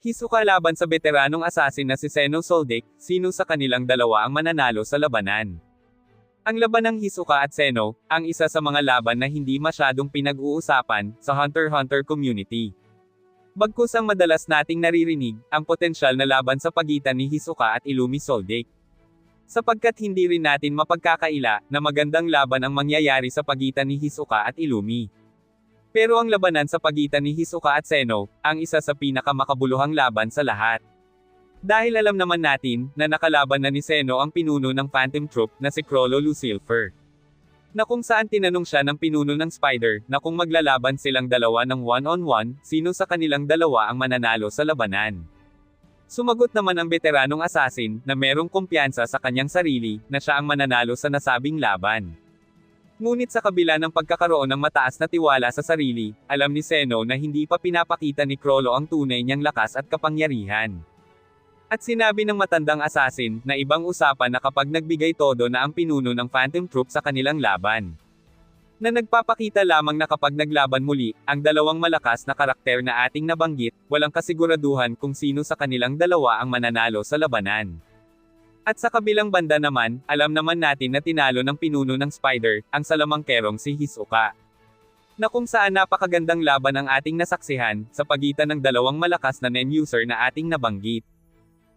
Hisoka laban sa veteranong assassin na si Seno Soldic, sino sa kanilang dalawa ang mananalo sa labanan? Ang laban ng Hisoka at Seno, ang isa sa mga laban na hindi masyadong pinag-uusapan sa Hunter Hunter community. Bagkus ang madalas nating naririnig, ang potensyal na laban sa pagitan ni Hisoka at Illumi Soldic. Sapagkat hindi rin natin mapagkakaila na magandang laban ang mangyayari sa pagitan ni Hisoka at Illumi. Pero ang labanan sa pagitan ni Hisoka at Seno, ang isa sa pinakamakabuluhang laban sa lahat. Dahil alam naman natin, na nakalaban na ni Seno ang pinuno ng Phantom Troop na si Crollo Lucifer. Na kung saan tinanong siya ng pinuno ng Spider, na kung maglalaban silang dalawa ng one-on-one, sino sa kanilang dalawa ang mananalo sa labanan. Sumagot naman ang veteranong assassin, na merong kumpiyansa sa kanyang sarili, na siya ang mananalo sa nasabing laban. Ngunit sa kabila ng pagkakaroon ng mataas na tiwala sa sarili, alam ni Seno na hindi pa pinapakita ni Crollo ang tunay niyang lakas at kapangyarihan. At sinabi ng matandang assassin, na ibang usapan na kapag nagbigay todo na ang pinuno ng Phantom Troop sa kanilang laban. Na nagpapakita lamang na kapag naglaban muli, ang dalawang malakas na karakter na ating nabanggit, walang kasiguraduhan kung sino sa kanilang dalawa ang mananalo sa labanan. At sa kabilang banda naman, alam naman natin na tinalo ng pinuno ng Spider, ang salamangkerong si Hisoka. Na kung saan napakagandang laban ang ating nasaksihan, sa pagitan ng dalawang malakas na nen-user na ating nabanggit.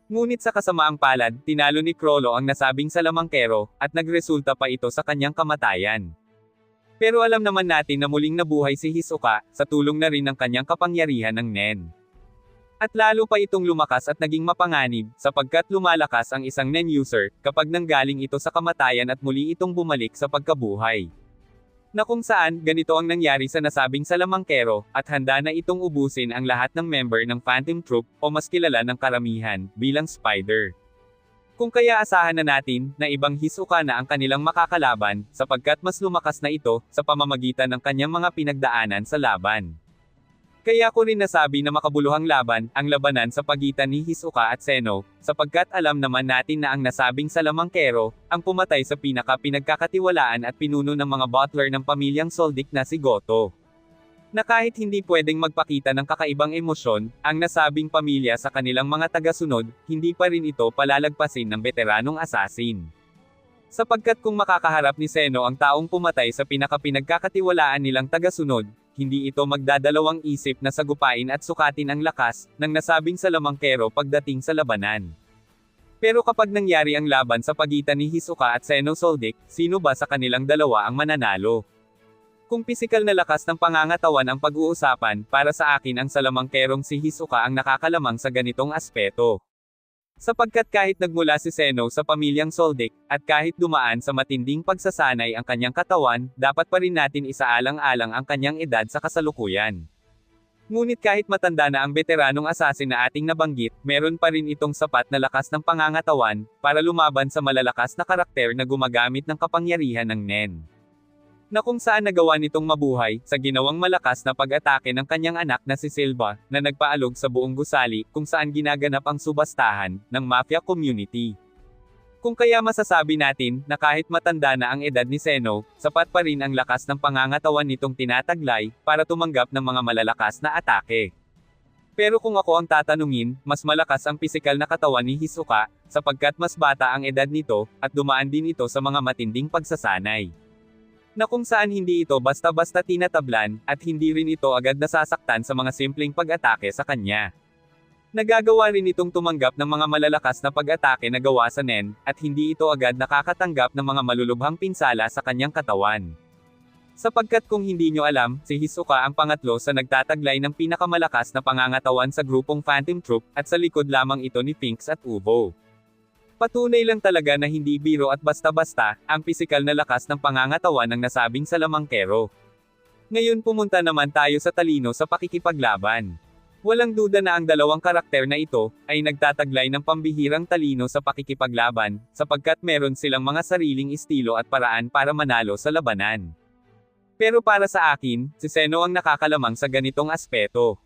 Ngunit sa kasamaang palad, tinalo ni Crollo ang nasabing salamangkero, at nagresulta pa ito sa kanyang kamatayan. Pero alam naman natin na muling nabuhay si Hisoka, sa tulong na rin ng kanyang kapangyarihan ng Nen. At lalo pa itong lumakas at naging mapanganib, sapagkat lumalakas ang isang NEN user, kapag nanggaling ito sa kamatayan at muli itong bumalik sa pagkabuhay. Na kung saan, ganito ang nangyari sa nasabing salamangkero, at handa na itong ubusin ang lahat ng member ng Phantom Troop, o mas kilala ng karamihan, bilang Spider. Kung kaya asahan na natin, na ibang hisuka na ang kanilang makakalaban, sapagkat mas lumakas na ito, sa pamamagitan ng kanyang mga pinagdaanan sa laban. Kaya ko rin nasabi na makabuluhang laban, ang labanan sa pagitan ni Hisoka at Seno, sapagkat alam naman natin na ang nasabing salamangkero, ang pumatay sa pinaka-pinagkakatiwalaan at pinuno ng mga butler ng pamilyang Soldic na si Goto. Na kahit hindi pwedeng magpakita ng kakaibang emosyon, ang nasabing pamilya sa kanilang mga tagasunod, hindi pa rin ito palalagpasin ng veteranong assassin. Sapagkat kung makakaharap ni Seno ang taong pumatay sa pinaka-pinagkakatiwalaan nilang tagasunod, hindi ito magdadalawang isip na sagupain at sukatin ang lakas ng nasabing salamangkero pagdating sa labanan. Pero kapag nangyari ang laban sa pagitan ni Hisoka at Seno Soldic, sino ba sa kanilang dalawa ang mananalo? Kung pisikal na lakas ng pangangatawan ang pag-uusapan, para sa akin ang salamangkerong si Hisoka ang nakakalamang sa ganitong aspeto. Sapagkat kahit nagmula si Seno sa pamilyang Soldic, at kahit dumaan sa matinding pagsasanay ang kanyang katawan, dapat pa rin natin isaalang-alang ang kanyang edad sa kasalukuyan. Ngunit kahit matanda na ang veteranong assassin na ating nabanggit, meron pa rin itong sapat na lakas ng pangangatawan, para lumaban sa malalakas na karakter na gumagamit ng kapangyarihan ng Nen na kung saan nagawa nitong mabuhay, sa ginawang malakas na pag-atake ng kanyang anak na si Silva, na nagpaalog sa buong gusali, kung saan ginaganap ang subastahan, ng mafia community. Kung kaya masasabi natin, na kahit matanda na ang edad ni Seno, sapat pa rin ang lakas ng pangangatawan nitong tinataglay, para tumanggap ng mga malalakas na atake. Pero kung ako ang tatanungin, mas malakas ang pisikal na katawan ni Hisoka, sapagkat mas bata ang edad nito, at dumaan din ito sa mga matinding pagsasanay na kung saan hindi ito basta-basta tinatablan, at hindi rin ito agad nasasaktan sa mga simpleng pag-atake sa kanya. Nagagawa rin itong tumanggap ng mga malalakas na pag-atake na gawa sa Nen, at hindi ito agad nakakatanggap ng mga malulubhang pinsala sa kanyang katawan. Sapagkat kung hindi nyo alam, si Hisoka ang pangatlo sa nagtataglay ng pinakamalakas na pangangatawan sa grupong Phantom Troop, at sa likod lamang ito ni Pinks at Uvo. Patunay lang talaga na hindi biro at basta-basta, ang pisikal na lakas ng pangangatawan ng nasabing salamangkero. Ngayon pumunta naman tayo sa talino sa pakikipaglaban. Walang duda na ang dalawang karakter na ito, ay nagtataglay ng pambihirang talino sa pakikipaglaban, sapagkat meron silang mga sariling estilo at paraan para manalo sa labanan. Pero para sa akin, si Seno ang nakakalamang sa ganitong aspeto.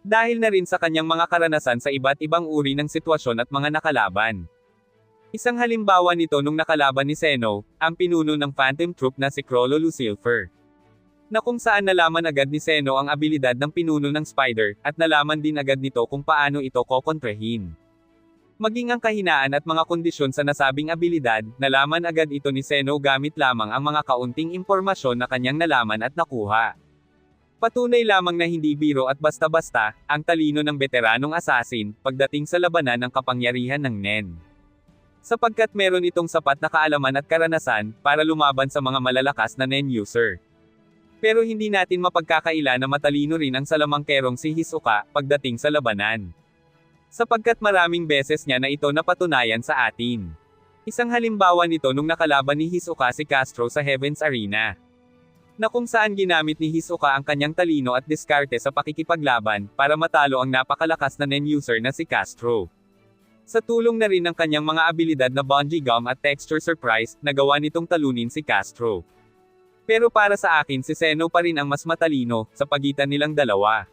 Dahil na rin sa kanyang mga karanasan sa iba't ibang uri ng sitwasyon at mga nakalaban. Isang halimbawa nito nung nakalaban ni Seno, ang pinuno ng Phantom Troop na si Crollo Lucifer. Na kung saan nalaman agad ni Seno ang abilidad ng pinuno ng spider, at nalaman din agad nito kung paano ito kokontrahin. Maging ang kahinaan at mga kondisyon sa nasabing abilidad, nalaman agad ito ni Seno gamit lamang ang mga kaunting impormasyon na kanyang nalaman at nakuha. Patunay lamang na hindi biro at basta-basta, ang talino ng veteranong assassin, pagdating sa labanan ng kapangyarihan ng Nen. Sapagkat meron itong sapat na kaalaman at karanasan, para lumaban sa mga malalakas na Nen user. Pero hindi natin mapagkakaila na matalino rin ang salamangkerong si Hisoka, pagdating sa labanan sapagkat maraming beses niya na ito napatunayan sa atin. Isang halimbawa nito nung nakalaban ni Hisoka si Castro sa Heaven's Arena. Na kung saan ginamit ni Hisoka ang kanyang talino at diskarte sa pakikipaglaban, para matalo ang napakalakas na nen user na si Castro. Sa tulong na rin ng kanyang mga abilidad na bungee gum at texture surprise, nagawa nitong talunin si Castro. Pero para sa akin si Seno pa rin ang mas matalino, sa pagitan nilang dalawa.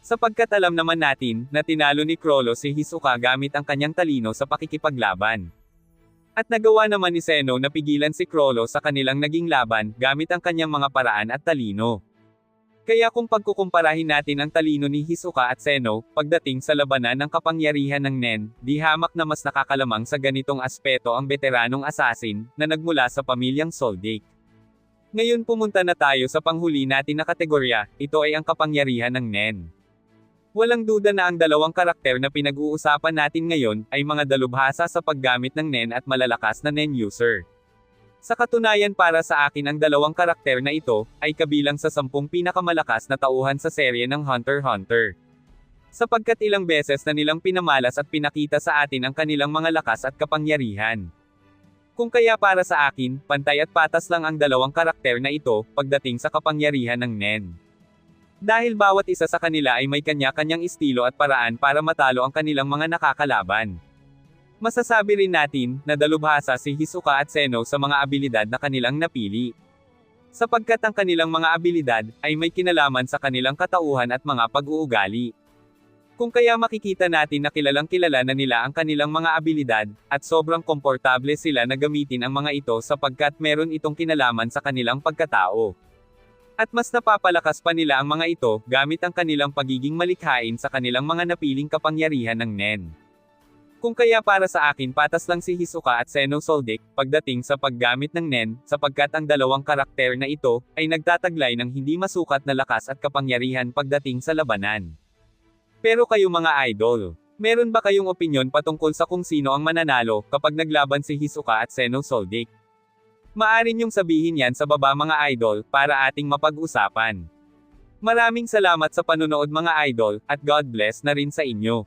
Sapagkat alam naman natin, na tinalo ni Krolo si Hisoka gamit ang kanyang talino sa pakikipaglaban. At nagawa naman ni Seno na pigilan si Krolo sa kanilang naging laban, gamit ang kanyang mga paraan at talino. Kaya kung pagkukumparahin natin ang talino ni Hisoka at Seno, pagdating sa labanan ng kapangyarihan ng Nen, di hamak na mas nakakalamang sa ganitong aspeto ang veteranong assassin, na nagmula sa pamilyang Soldic. Ngayon pumunta na tayo sa panghuli natin na kategorya, ito ay ang kapangyarihan ng Nen. Walang duda na ang dalawang karakter na pinag-uusapan natin ngayon, ay mga dalubhasa sa paggamit ng NEN at malalakas na NEN user. Sa katunayan para sa akin ang dalawang karakter na ito, ay kabilang sa sampung pinakamalakas na tauhan sa serye ng Hunter x Hunter. Sapagkat ilang beses na nilang pinamalas at pinakita sa atin ang kanilang mga lakas at kapangyarihan. Kung kaya para sa akin, pantay at patas lang ang dalawang karakter na ito, pagdating sa kapangyarihan ng NEN. Dahil bawat isa sa kanila ay may kanya-kanyang estilo at paraan para matalo ang kanilang mga nakakalaban. Masasabi rin natin, na dalubhasa si Hisoka at Seno sa mga abilidad na kanilang napili. Sapagkat ang kanilang mga abilidad, ay may kinalaman sa kanilang katauhan at mga pag-uugali. Kung kaya makikita natin na kilalang kilala na nila ang kanilang mga abilidad, at sobrang komportable sila na gamitin ang mga ito sapagkat meron itong kinalaman sa kanilang pagkatao. At mas napapalakas pa nila ang mga ito, gamit ang kanilang pagiging malikhain sa kanilang mga napiling kapangyarihan ng NEN. Kung kaya para sa akin patas lang si Hisoka at Seno Soldic, pagdating sa paggamit ng NEN, sapagkat ang dalawang karakter na ito, ay nagtataglay ng hindi masukat na lakas at kapangyarihan pagdating sa labanan. Pero kayo mga idol, meron ba kayong opinyon patungkol sa kung sino ang mananalo, kapag naglaban si Hisoka at Seno Soldic? Maari niyong sabihin yan sa baba mga idol, para ating mapag-usapan. Maraming salamat sa panunood mga idol, at God bless na rin sa inyo.